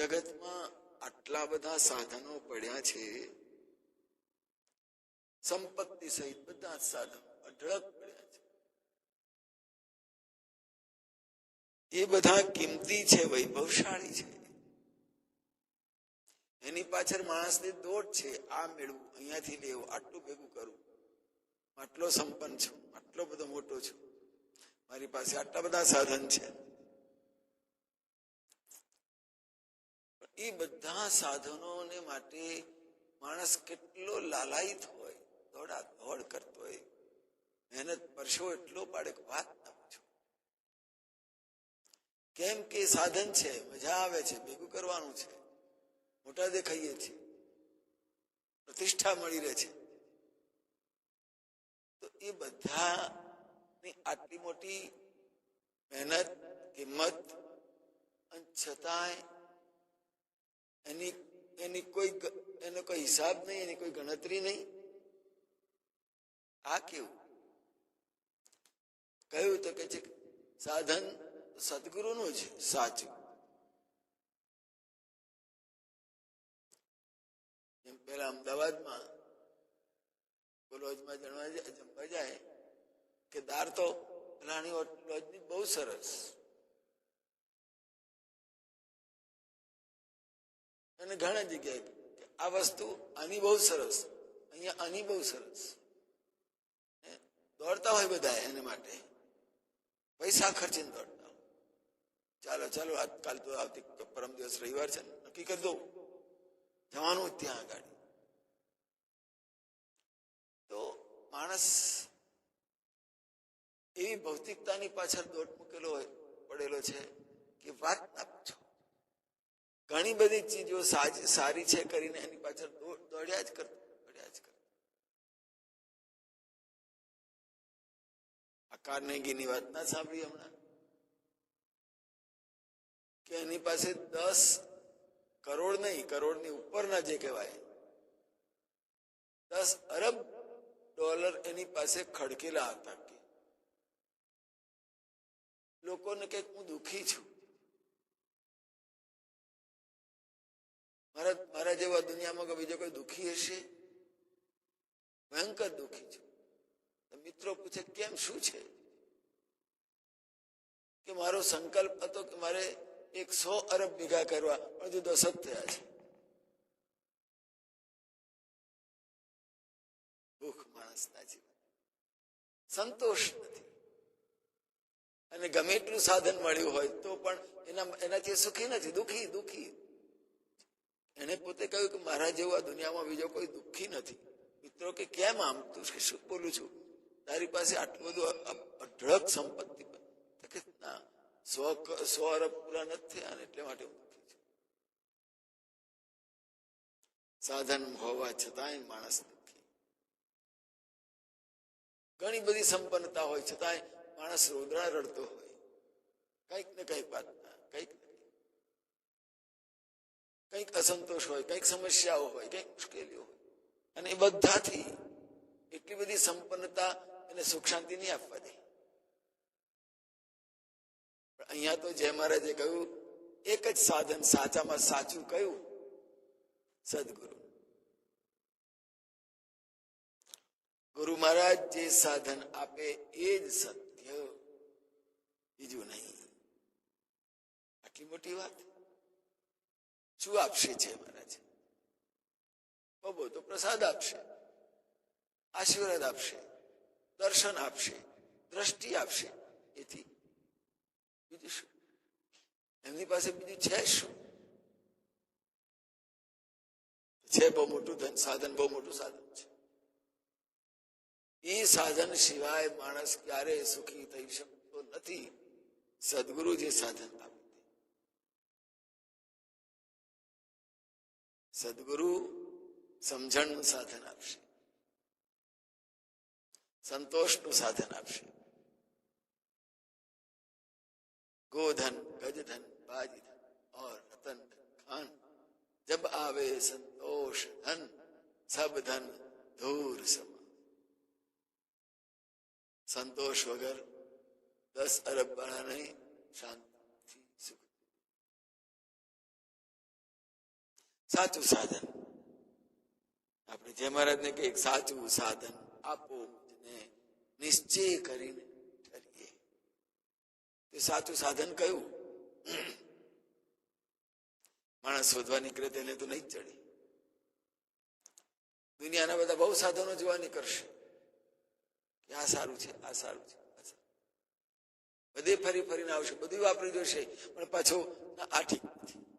જગતમાં આટલા બધા સાધનો પડ્યા છે. સંપત્તિ સહિત બધા જ સાધનો અઢળક પડ્યા છે. એ બધા કિંમતી છે, વૈભવશાળી છે. એની પાછળ માણસની દોડ છે, આ મેળવું, અહીંયાથી લેવું, આટલું ભેગું કરવું આટલો સંપન્ન છું, આટલો બધો મોટો છું. મારી પાસે આટલા બધા સાધન છે. એ બધા સાધનોને માટે માણસ કેટલો લાલાયિત હોય, દોડા દોડ કરતો હોય. મહેનત પરશો એટલો બાળક વાત ના પૂછો. કેમ કે સાધન છે, મજા આવે છે, ભેગું કરવાનું છે. મોટા દેખાઈએ છીએ. પ્રતિષ્ઠા મળી રહે છે. તો એ બધાની આટલી મોટી મહેનત, કિંમત, અને છતાંય એની એની કોઈ એનો કોઈ હિસાબ નહીં, એની કોઈ ગણતરી નહીં. આ કેવું? કહ્યું તો કે છે સાધન સદગુરુનું છે સાચું. જેમ પેલા અમદાવાદમાં લોજમાં જણવા જાય, જમવા જાય, કે દાર તો રાણી લોજની બહુ સરસ. અને ઘણા જગ્યાએ આ વસ્તુ આની બહુ સરસ, અહીંયા આની બહુ સરસ? દોડતા હોય બધા એને માટે. પૈસા ખર્ચીને દોડતા. ચાલો ચાલો આજકાલ તો આવતી પરમ દિવસ રવિવાર છે નક્કી કરી દો જવાનું ત્યાં આગળ. તો માણસ એવી ભૌતિકતાની પાછળ દોટ મૂકેલો હોય, પડેલો છે કે વાત ના પૂછો. ઘણી બધી ચીજો સારી છે કરીને એની પાછળ દોડ્યા જ કરતો દોડ્યા જ કરતો આ કાર્નેગીની વાત ના સાંભળી હમણાં? કે એની પાસે દસ કરોડ નહીં, કરોડની ઉપરના જે કહેવાય, દસ અરબ ડોલર એની પાસે ખડકેલા હતા કે, લોકોને કંઈક હું દુઃખી છું. મારા મારા જેવા દુનિયામાં કોઈ બીજો કોઈ દુખી હશે? ભયંકર દુઃખી છું. મિત્રો પૂછે, કેમ? શું છે? કે મારો સંકલ્પ હતો કે મારે એક સો અરબ ભેગા કરવા, પણ હજુ દસ જ થયા છે. ભૂખ માણસના જીવન. સંતોષ નથી. અને ગમે એટલું સાધન મળ્યું હોય તો પણ એના, એનાથી સુખી નથી. દુખી દુખી. એને પોતે કહ્યું કે મારા જેવું દુનિયામાં બીજો કોઈ દુઃખી નથી. મિત્રો, કે કેમ આમ? તું શું બોલું છું? તારી પાસે આટલું બધું અઢળક સંપત્તિ કે ના, સો સો અરબ પૂરા નથી થયા ને એટલે માટે હું દુઃખી છું. સાધન હોવા છતાંય માણસ દુઃખી. ઘણી બધી સંપન્નતા હોય છતાંય માણસ રોદરા રડતો હોય. કંઈક ને કંઈક વાતના કંઈક ને કંઈક. અસંતોષ હોય, કંઈક સમસ્યાઓ હોય, કંઈક મુશ્કેલીઓ હોય. અને એ બધાથી એટલી બધી સંપન્નતા અને સુખ શાંતિ નહીં આપવા દે. અહીંયા તો જય મહારાજે કહ્યું, એક જ સાધન સાચામાં સાચું કયું? સદગુરુ. ગુરુ મહારાજ જે સાધન આપે એ જ સત્ય. બીજું નહીં. આટલી મોટી વાત? શું આપશે છે મહારાજ. બહુ તો પ્રસાદ આપશે, આશીર્વાદ આપશે, દર્શન આપશે, દ્રષ્ટિ આપશે. એથી બીજું શું? એમની પાસે બીજું છે શું? છે બહુ મોટું ધન, સાધન, બહુ મોટું સાધન છે. એ સાધન સિવાય માણસ ક્યારેય સુખી થઈ શકતો નથી. સદગુરુ જે સાધન આપે સદગુરુ સમજણનું સાધન આપશે સંતોષનું સાધન આપશે गोधन गजधन बाजीधन और रतन खान जब आवे संतोष धन सब धन धूर समा संतोष वगर दस अरब वाला नहीं शांति સાચું સાધન. આપણે જય મહારાજને કહીએ સાચું સાધન આપો ને નિશ્ચય કરીને કરીએ. તે સાચું સાધન કયું? માણસ શોધવા નીકળે તેને તો નહીં જ ચડે. દુનિયાના બધા બહુ સાધનો જોવા નીકળશે કે આ સારું છે, આ સારું છે બધે ફરી ફરીને આવશે, બધું વાપરી જોશે, પણ પાછો આ ઠીક નથી.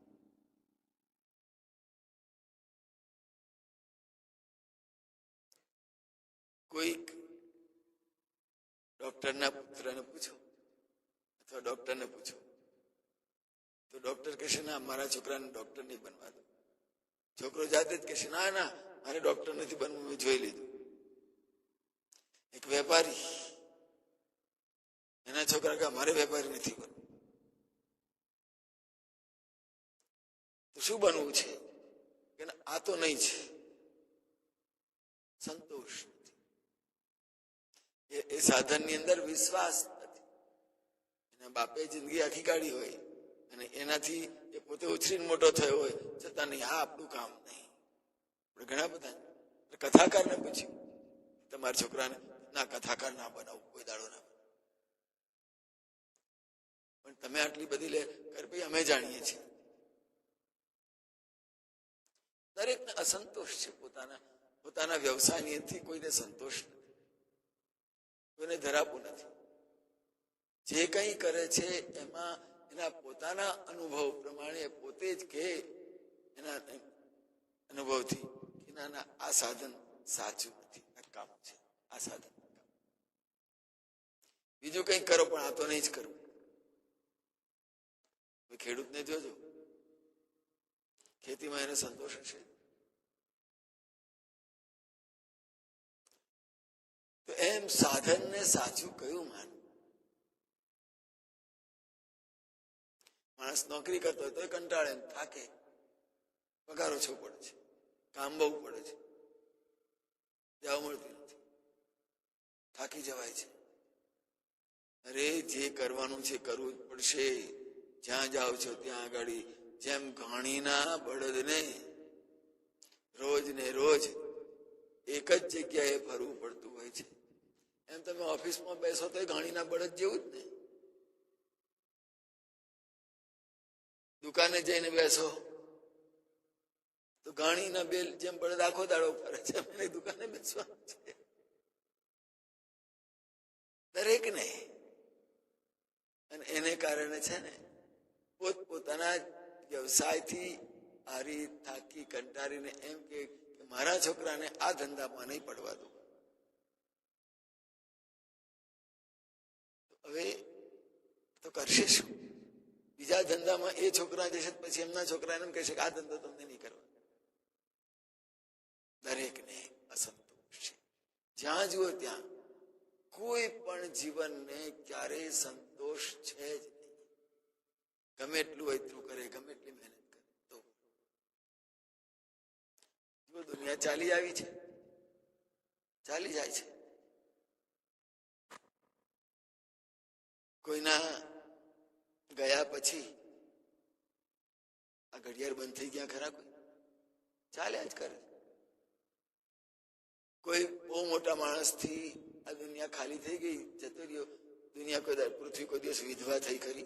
કોઈક ડોક્ટરના પુત્રને પૂછો અથવા ડોક્ટરને પૂછો. તો ડોક્ટર કહેશે, ના, મારા છોકરાને ડોક્ટર નહીં બનવા દો. છોકરો જાતે જ કહેશે, ના ના, મારે ડોક્ટર નથી બનવું, મેં જોઈ લીધું. એક વેપારી, એના છોકરા કે મારે વેપારી નથી બનવું. તો શું બનવું છે? આ તો નહીં છે. સંતોષ. એ- સાધનની અંદર વિશ્વાસ નથી. એના બાપે જિંદગી આખી કાઢી હોય અને એનાથી એ પોતે ઉછરીને મોટો થયો હોય, છતાં નહીં, આ આપણું કામ નહીં. ઘણા બધા કથાકારને પૂછ્યું, તમારા છોકરાને ના કથાકાર ના બનાવું, કોઈ દાડો ના પણ તમે આટલી બધી લે ભાઈ, અમે જાણીએ છીએ. દરેકને અસંતોષ છે પોતાના પોતાના વ્યવસાયથી કોઈને સંતોષ નથી. કોઈને ધરાપું નથી. જે કંઈ કરે છે એમાં એના પોતાના અનુભવ પ્રમાણે પોતે જ કે એના અનુભવથી કે ના ના, આ સાધન સાચું નથી, આ કામ છે, આ સાધન. બીજું કંઈ કરો પણ આ તો નહીં જ કરવું ખેડૂતને જોજો. ખેતીમાં એને સંતોષ હશે? એમ સાધનને સાચું કયું માનવું માણસ નોકરી કરતો હોય તો કંટાળે ને થાકે. પગાર ઓછો પડે છે. કામ બહુ પડે છે. જવા મળતી નથી. થાકી જવાય છે. અરે જે કરવાનું છે કરવું જ પડશે. જ્યાં જાઓ છો ત્યાં આગળ. જેમ ઘાણીના બળદને રોજ ને રોજ એક જ જગ્યાએ ફરવું પડતું હોય છે. એમ તમે ઓફિસમાં બેસો તો ઘાણીના બળદ જેવું જ ને. દુકાને જઈને બેસો. તો ઘાણીના બેલ જેમ બળદ આખો દાડો ફરે છે દુકાને બેસવાનું છે. દરેકને. અને એને કારણે છે ને પોત પોતાના વ્યવસાયથી હારી થાકી કંટારીને એમ કે મારા છોકરાને આ ધંધામાં નહીં પડવા દો હવે તો કરશે શું? બીજા ધંધામાં એ છોકરા જશે પછી એમના છોકરા એમ કહેશે કે આ ધંધો તમને નહીં કરવા દરેકને અસંતોષ છે. જ્યાં જુઓ ત્યાં કોઈ પણ જીવનને ક્યારેય સંતોષ છે જ નહીં. ગમે એટલું એટલું કરે, ગમે એટલી મહેનત કરે, તો. દુનિયા ચાલી આવી છે. ચાલી જાય છે. કોઈના ગયા પછી આ ઘડિયાળ બંધ થઈ ગયા ખરા કોઈ? ચાલ્યા જ કરે. કોઈ બહુ મોટા માણસથી આ દુનિયા ખાલી થઈ ગઈ, જતો રહ્યો. દુનિયા કોઈ પૃથ્વી કોઈ દિવસ વિધવા થઈ ખરી?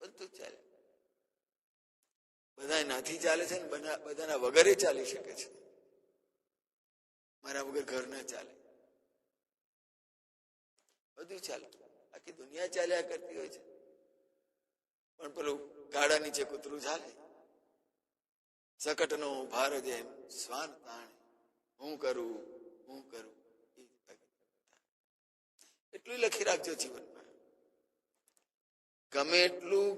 બધું ચાલે. બધા નાથી ચાલે છે ને બધા- બધાના વગરે ચાલી શકે છે. મારા વગર ઘર ના ચાલે. બધું ચાલે આખી દુનિયા ચાલ્યા કરતી હોય છે. પણ પેલું ગાડા નીચે કૂતરું ચાલે સકટનો ભાર જેમ શ્વાન તાણે. હું કરું હું કરું. એટલું લખી રાખજો જીવનમાં. ગમે એટલું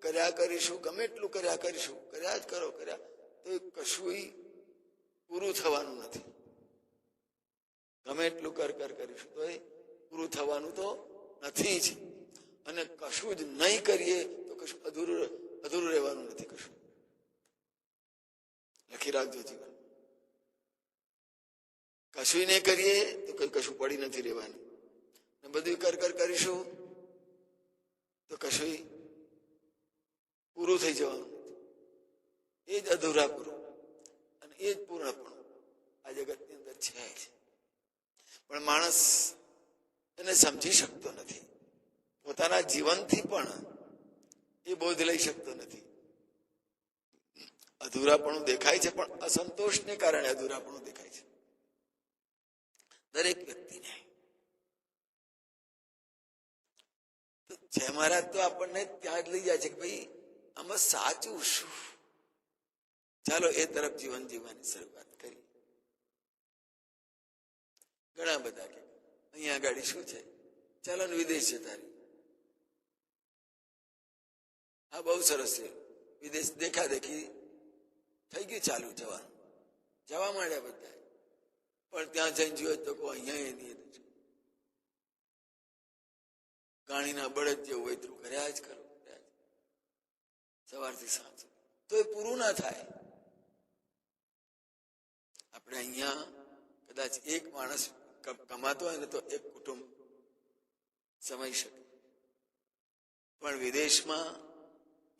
કર્યા કરીશું, ગમે એટલું કર્યા કરીશું, કર્યા જ કરો, કર્યા. તો એ કશું પૂરું થવાનું નથી. ગમે એટલું કર કર કરીશું તો એ પૂરું થવાનું તો નથી જ. અને કશું જ નહીં કરીએ તો કશું અધૂરું અધૂરું રહેવાનું નથી કશું. લખી રાખજો જીવન. કશું નહીં કરીએ તો કઈ કશું પડી નથી રહેવાનું. ને બધું કર કર કરીશું તો કશું પૂરું થઈ જવાનું એ જ અધૂરા પૂરું. અને એ જ પૂર્ણપણું આ જગતની અંદર છે પણ માણસ એને સમજી શકતો નથી. પોતાના જીવનથી પણ એ બોધ લઈ શકતો નથી. અધૂરાપણું દેખાય છે, પણ અસંતોષને કારણે અધૂરાપણું દેખાય છે. દરેક વ્યક્તિને. જય મહારાજ તો આપણને ત્યાં જ લઈ જાય છે કે ભાઈ, આમાં સાચું શું? ચાલો એ તરફ જીવન જીવવાની શરૂઆત કરી ઘણા બધા કે અહીંયા ગાડી શું છે? ચાલન વિદેશ જતા તારી. હા, બહુ સરસ છે. વિદેશ દેખા દેખી થઈ ગયું ચાલુ જવાનું. જવા માંડ્યા બધા. પણ ત્યાં જઈને જોયો તો કોઈ અહીંયા નહીં ગાણીના બળદ જેવું વૈતરું કર્યા જ કરો. સવારથી સાંજ તો એ પૂરું ના થાય. આપણે અહીંયા કદાચ એક માણસ કમાતો હોય ને તો એક કુટુંબ સમાઈ શકે. પણ વિદેશમાં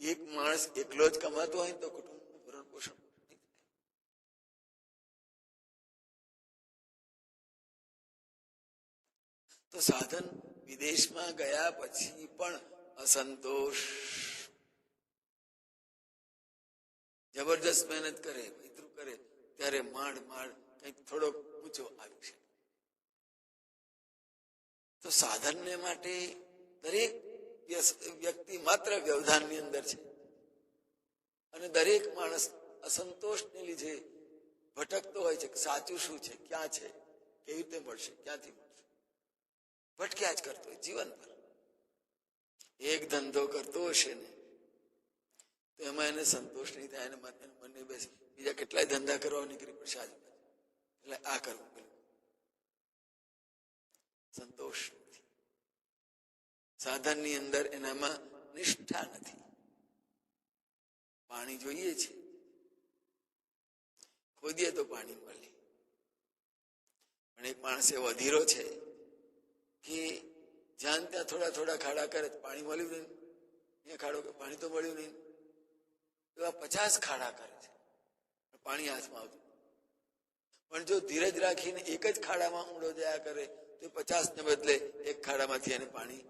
એક માણસ એકલો જ કમાતો હોય તો કુટુંબનું ભરણ પોષણ તો સાધન વિદેશમાં ગયા પછી પણ અસંતોષ. જબરજસ્ત મહેનત કરે, મૈત્રું કરે, ત્યારે માંડ માંડ કંઈક થોડોક ઊંચો આવી શકે. તો સાધનને માટે દરેક વ્યક્તિ માત્ર વ્યવધાનની અંદર છે. અને દરેક માણસ અસંતોષને લીધે ભટકતો હોય છે કે સાચું શું છે, ક્યાં છે, કેવી રીતે મળશે, ક્યાંથી મળશે. ભટક્યા જ કરતો હોય, જીવન પર. એક ધંધો કરતો હશે ને, તો એમાં એને સંતોષ નહીં થાય, એને મન- મનને બેસે. બીજા કેટલાય ધંધા કરવા નીકળી પડશે આજુબાજુ એટલે આ કરવું સંતોષ નથી. સાધનની અંદર એનામાં નિષ્ઠા નથી. પાણી જોઈએ છે. ખોદીએ તો પાણી મળે. પણ એક માણસ એવો અધીરો છે કે જ્યાં ત્યાં થોડા થોડા ખાડા કરે પાણી મળ્યું નહીં. એ ખાડો કે પાણી તો મળ્યું નહીં. એવા પચાસ ખાડા કરે છે. પાણી હાથમાં આવતું પણ જો ધીરજ રાખીને એક જ ખાડામાં ઊંડો જયા કરે તો પચાસ ને બદલે એક ખાડામાંથી એને પાણી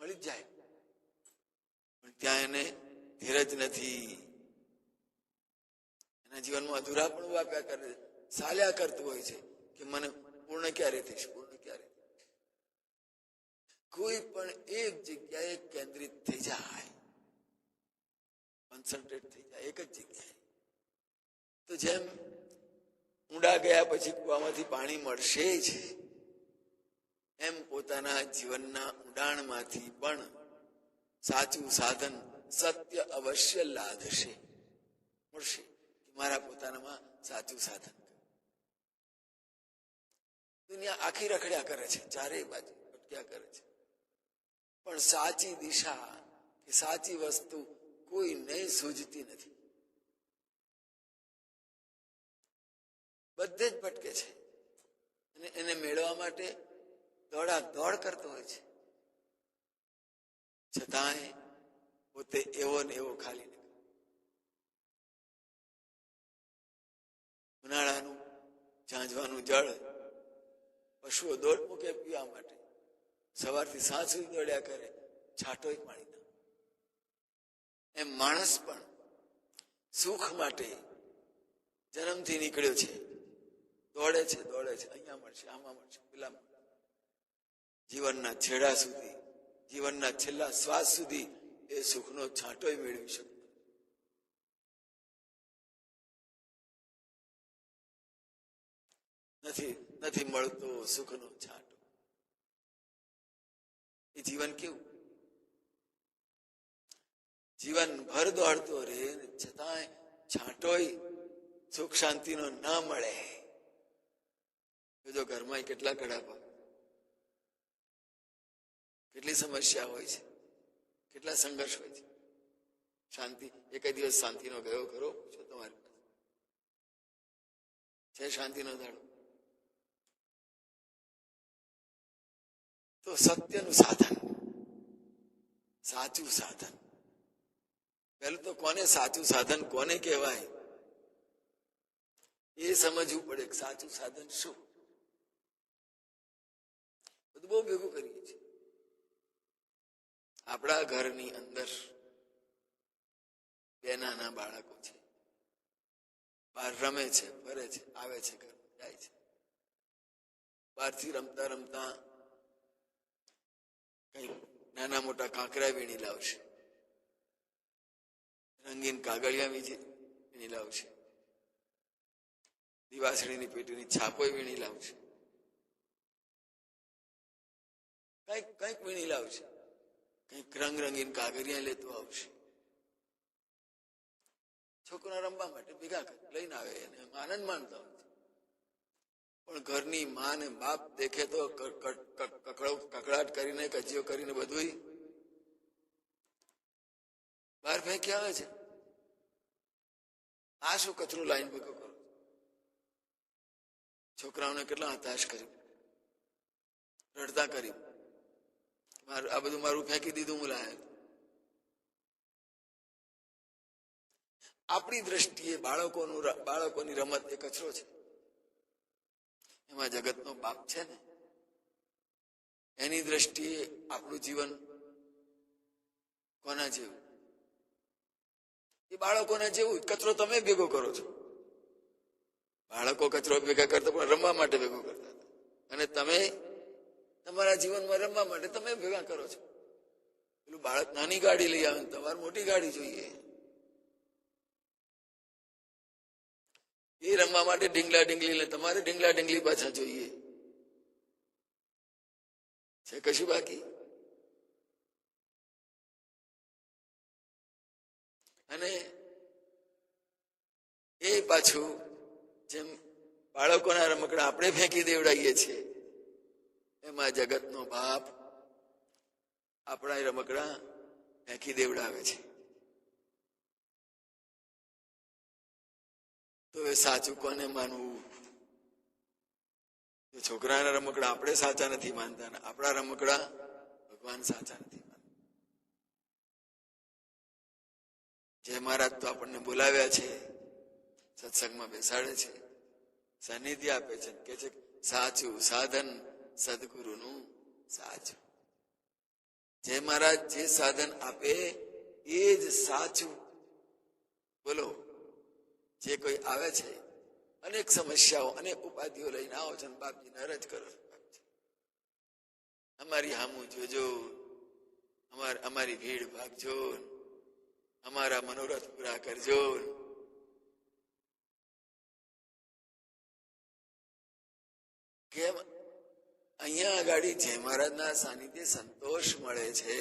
મળી જ જાય. પણ ત્યાં એને ધીરજ નથી. એના જીવનમાં અધૂરા પણ વાપ્યા કરે સાલ્યા કરતું હોય છે કે મને પૂર્ણ ક્યારે થઈશ, પૂર્ણ ક્યારે? કોઈ પણ એક જગ્યાએ કેન્દ્રિત થઈ જાય કોન્સન્ટ્રેટ થઈ જાય, એક જ જગ્યાએ. તો જેમ ઊંડા ગયા પછી કુવામાંથી પાણી મળશે જ. એમ પોતાના જીવનના ઉડાણમાંથી પણ સાચું સાધન સત્ય અવશ્ય લાદશે. મળશે મારા પોતાનામાં સાચું સાધન. દુનિયા આખી રખડ્યા કરે છે, ચારેય બાજુ ભટક્યા કરે છે. પણ સાચી દિશા કે સાચી વસ્તુ કોઈ નહીં સૂઝતી નથી. બધે જ ભટકે છે. અને એને મેળવવા માટે દોડા દોડ કરતો હોય છે. છતાંય પોતે એવો ને એવો ખાલી નીકળે ઉનાળાનું ઝાંઝવાનું જળ પશુઓ દોડ મૂકે પીવા માટે. સવારથી સાંજ સુધી દોડ્યા કરે, છાંટોય પાણી ના. એમ માણસ પણ સુખ માટે જન્મથી નીકળ્યો છે. દોડે છે દોડે છે, અહીંયા મળશે, આમાં મળશે પેલા મળશે. જીવનના છેડા સુધી, જીવનના છેલ્લા શ્વાસ સુધી એ સુખનો છાંટોય મેળવી શકતો. નથી નથી મળતો સુખનો છાંટો. એ જીવન કેવું? જીવન ભર દોડતો રહે છતાંય છાંટોય સુખ શાંતિનો ના મળે. જો ઘરમાં કેટલા કડાપા કેટલી સમસ્યા હોય છે? કેટલા સંઘર્ષ હોય છે? શાંતિ એક દિવસ શાંતિનો ગયો ખરો, પૂછો તમારી પાસે. છે શાંતિનો દાડો? તો સત્યનું સાધન. સાચું સાધન. પહેલું તો કોને સાચું સાધન કોને કહેવાય? એ સમજવું પડે સાચું સાધન શું? બધું બહુ ભેગું કરીએ છીએ. આપણા ઘરની અંદર બે નાના બાળકો છે. બહાર રમે છે, ફરે છે, આવે છે ઘર જાય છે. બહારથી રમતા રમતા કઈ નાના મોટા કાંકરા વીણી લાવશે. રંગીન કાગળિયા વીજી વીણી લાવશે. દિવાસળીની પેટીની છાપો વીણી લાવશે. કંઈક કંઈક વીણી લાવશે. કંઈક રંગ રંગીન કાગરિયા લેતો આવશે. છોકરા રમવા માટે ભેગા લઈને આવે અને આનંદ માણતા હોય પણ ઘરની મા ને બાપ દેખે તો કકડાટ કરીને કજીઓ કરીને બધું બહાર ફેંકી આવે છે. આ શું કચરો લાઈન ભેગો કરો છોકરાઓને કેટલા હતાશ કર્યું. રડતા કર્યું. મારું આ બધું મારું ફેંકી દીધું હું લાયક આપણી દ્રષ્ટિએ બાળકોનું બાળકોની રમત એ કચરો છે. એમાં જગતનો બાપ છે ને? એની દ્રષ્ટિએ આપણું જીવન કોના જેવું? એ બાળકોના જેવું કચરો તમે ભેગો કરો છો. બાળકો કચરો ભેગા કરતા પણ રમવા માટે ભેગો કરતા અને તમે તમારા જીવનમાં રમવા માટે તમે ભેગા કરો છો. પેલું બાળક નાની ગાડી લઈ આવે તમારે મોટી ગાડી જોઈએ. એ રમવા માટે ઢીંગલા ઢીંગલી લે તમારે ઢીંગલા ઢીંગલી પાછા જોઈએ. છે કશું બાકી? અને એ પાછું જેમ બાળકોના રમકડા આપણે ફેંકી દેવડાવીએ છીએ એમાં જગતનો બાપ આપણા રમકડા ફેંકી દેવડાવે છે. તો એ સાચું કોને માનવું? છોકરાના રમકડા આપણે સાચા નથી માનતા આપણા રમકડા ભગવાન સાચા નથી માનતા. જય મહારાજ તો આપણને બોલાવ્યા છે, સત્સંગમાં બેસાડે છે, સાનિધ્ય આપે છે કે છે સાચું સાધન સદગુરુનું સાચું. જે મહારાજ જે સાધન આપે, એ જ સાચું. બોલો, જે કોઈ આવે છે, અનેક સમસ્યાઓ, અનેક ઉપાધિઓ લઈને આવો છો બાપજીને અરજ કરો અમારી હામુ જોજો અમારી ભીડ ભાગજો, અમારા મનોરથ પૂરા કરજો. કેમ અહીંયા આગળ જય મહારાજના સાનિધ્ય સંતોષ મળે છે.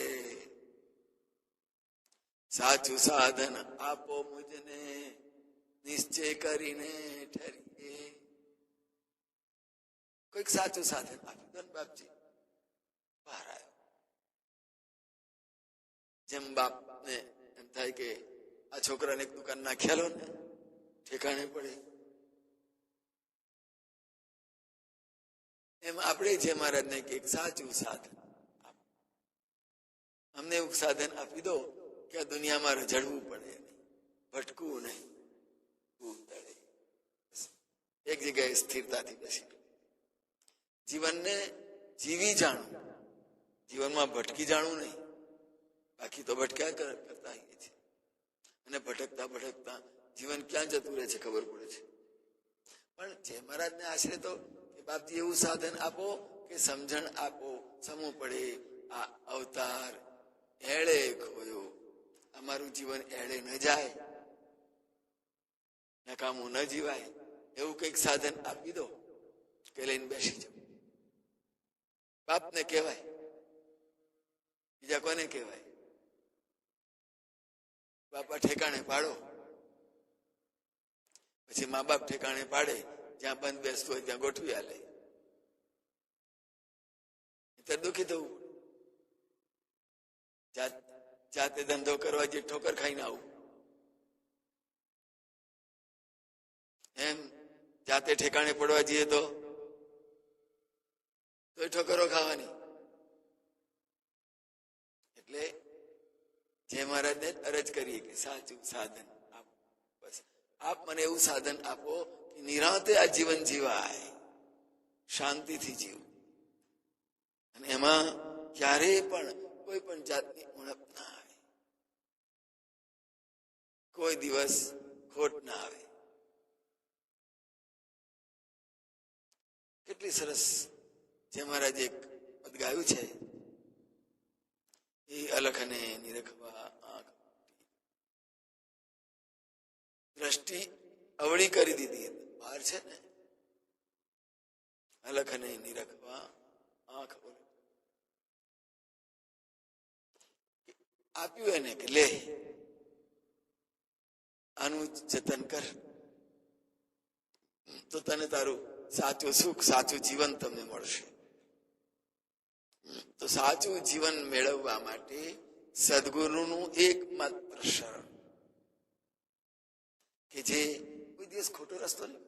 સાચું સાધન આપો મુજને, નિશ્ચય કરીને ઠરીએ. કોઈક સાચું સાધન આપી દો બાપજી. બહાર આવ્યો જેમ બાપ ને એમ થાય કે આ છોકરાને એક દુકાન નાખ્યાલો ને, ઠેકાણે પડે. એમ આપણે જે મહારાજને કે સાચું સાધન અમને એવું સાધન આપી દો કે આ દુનિયામાં રઝળવું પડે નહીં, ભટકવું નહીં. એક જગ્યાએ સ્થિરતાથી બેસી. જીવનને જીવી જાણવું જીવનમાં ભટકી જાણવું નહીં. બાકી તો ભટક્યા કરતા આવીએ છીએ. અને ભટકતા ભટકતા જીવન ક્યાં જતું રહે છે ખબર પડે છે. પણ જે મહારાજને આશરે તો બાપજી, એવું સાધન આપો કે સમજણ આપો. સમૂહ પડે, આ અવતાર એળે ખોયો. અમારું જીવન એળે ન જાય. નકામું ન જીવાય. એવું કંઈક સાધન આપી દો. કે લઈને બેસી જાઓ. બાપને કહેવાય. બીજા કોને કહેવાય? બાપા ઠેકાણે પાડો. પછી મા બાપ ઠેકાણે પાડે. જ્યાં બંધ બેસતું હોય ત્યાં ગોઠવી આલે. ત્યારે દુઃખી થવું જાત- જાતે ધંધો કરવા જે ઠોકર ખાઈને આવું. એમ, જાતે ઠેકાણે પડવા જઈએ તો તો ઠોકરો ખાવાની. એટલે જે મહારાજને અરજ કરીએ કે સાચું સાધન આપો. બસ, આપ મને એવું સાધન આપો કે નિરાંતે આ જીવન જીવાય. શાંતિથી જીવ. અને એમાં ક્યારેય પણ કોઈ પણ જાતની ઉણપ ના આવે. કોઈ દિવસ ખોટ ના આવે. કેટલી સરસ જે મહારાજ એક પદ ગાયું છે. એ અલખને નિરખવા આંખ દ્રષ્ટિ અવળી કરી દીધી બહાર છે ને અલખને નિરખવા આંખ બોલે. આપ્યું એને કે, લે, આનું જતન કર. તો તને તારું સાચું સુખ, સાચું જીવન તમને મળશે. તો સાચું જીવન મેળવવા માટે સદગુરુનું એકમાત્ર શરણ, કે જે કોઈ દિવસ ખોટો રસ્તો નહીં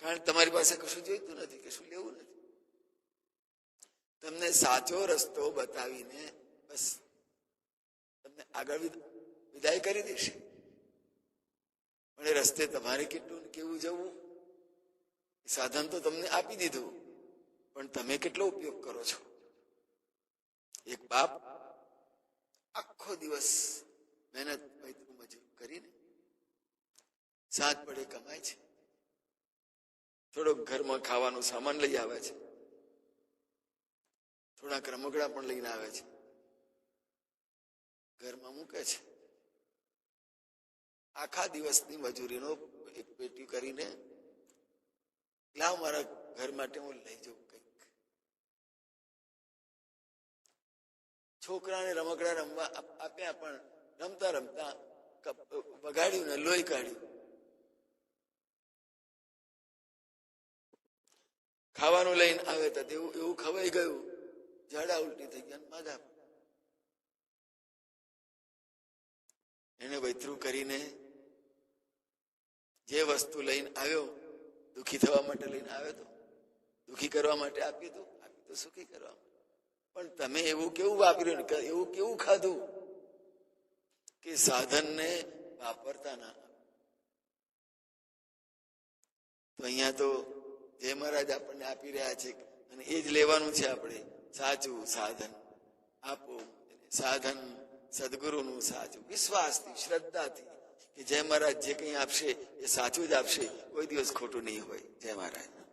કારણ તમારી પાસે કશું જોઈતું નથી, કશું લેવું નથી. તમને સાચો રસ્તો બતાવીને બસ. તમને આગળ વિદાય કરી દેશે પણ એ રસ્તે તમારે કેટલું કેવું જવું? સાધન તો તમને આપી દીધું. પણ તમે કેટલો ઉપયોગ કરો છો? એક બાપ આખો દિવસ મહેનત, મજૂર કરીને સાંજ પડે કમાય છે. થોડોક ઘરમાં ખાવાનું સામાન લઈ આવે છે. થોડાક રમકડા પણ લઈને આવે છે. ઘરમાં મૂકે છે. આખા દિવસની મજૂરીનો એક પેટી કરીને, લાવ મારા ઘર માટે હું લઈ જાઉં કંઈક. છોકરાને રમકડા રમવા આપ્યા પણ રમતા રમતા વગાડ્યું ને લોહી કાઢ્યું. ખાવાનું લઈને આવે તો તેવું એવું ખવાઈ ગયું. ઝાડા ઉલટી થઈ ગયા માદા એને વૈતરું કરીને જે વસ્તુ લઈને આવ્યો, દુખી થવા માટે લઈને આવ્યો તો, દુખી કરવા માટે આપ્યું હતું આપ્યું તો સુખી કરવા પણ તમે એવું કેવું વાપર્યું એવું કેવું ખાધું કે સાધનને વાપરતા ના તો અહીંયા તો જય મહારાજ આપણને આપી રહ્યા છે અને એ જ લેવાનું છે આપણે. સાચું સાધન. આપો સાધન, સદગુરુનું સાચું. વિશ્વાસથી, શ્રદ્ધાથી કે જય મહારાજ, જે કંઈ આપશે એ સાચું જ આપશે. કોઈ દિવસ ખોટું નહીં હોય. જય મહારાજ.